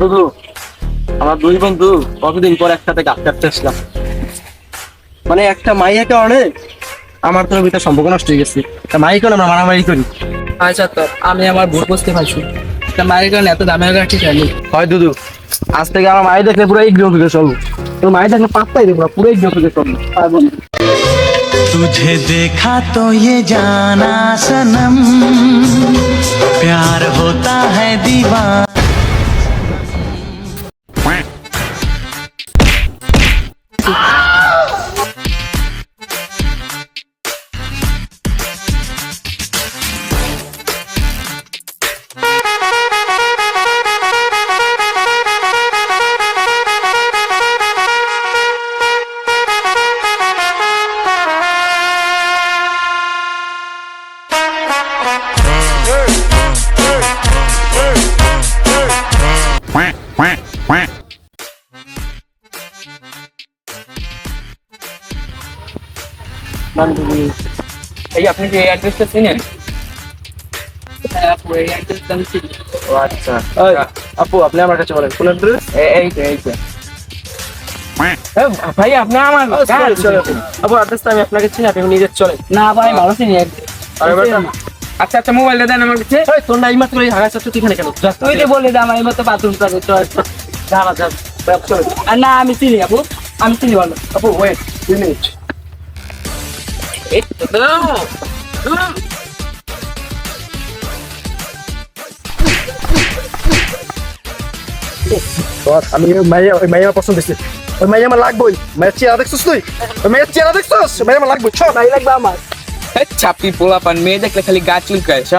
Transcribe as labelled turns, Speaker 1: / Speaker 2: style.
Speaker 1: বন্ধু আমার দুই বন্ধু কতদিন পর একসাথে গাছ কাটতে আসলাম মানে একটা মাইয়া কারণে আমার তোর ভিতরে সম্পর্ক নষ্ট হয়ে গেছে একটা মাই কারণে আমরা মারামারি করি
Speaker 2: আচ্ছা তো আমি আমার ভুল বুঝতে পারছি তা মায়ের কারণে এত দামের গাছ ঠিক আছে
Speaker 1: হয় দুদু আজ থেকে আমার মাই দেখলে পুরো ইগ্নো ফিকে চলবো তোর মাই দেখলে পাত্তাই দেবো না পুরো ইগ্নো ফিকে চলবো আর বন্ধু
Speaker 3: तुझे देखा तो ये जाना सनम গেছি quack, quack.
Speaker 2: বান্ধবী। এই আপনি যে অ্যাড্রেসটা চিনেন? হ্যাঁ
Speaker 1: আচ্ছা। আপু আপনি আমার কাছে বলেন কোন অ্যাড্রেস
Speaker 2: এই তো এই ভাই আপনি আমার
Speaker 1: আপু। অ্যাড্রেসটা আমি আপনাকে চিনি আপনি নিজের চলেন।
Speaker 2: না ভাই ভালো চিনি। আচ্ছা আচ্ছা মোবাইলটা দেন আমার কাছে।
Speaker 1: তোর না এইমাত্র এই তুই এখানে কেন?
Speaker 2: তুই যে বলে দে আমার এই মতো বাথরুম চালু চল
Speaker 1: যা না, যা, যা, চল।
Speaker 2: আর না আমি চিনি আপু। আমি চিনি বলো।
Speaker 1: আপু ওয়েট দুই মিনিট আমি মাইয়া ওই মাইয়া পছন্দ হয়েছে ওই মাইয়া আমার লাগবই। মায়ের চেহারা দেখছিস তুই? ওই মায়ের চেহারা দেখছিস? মাইয়া আমার ছ
Speaker 2: মাই লাগবে আমার। ছাপি পোলা পান মেয়ে দেখলে খালি গা চুলকায় স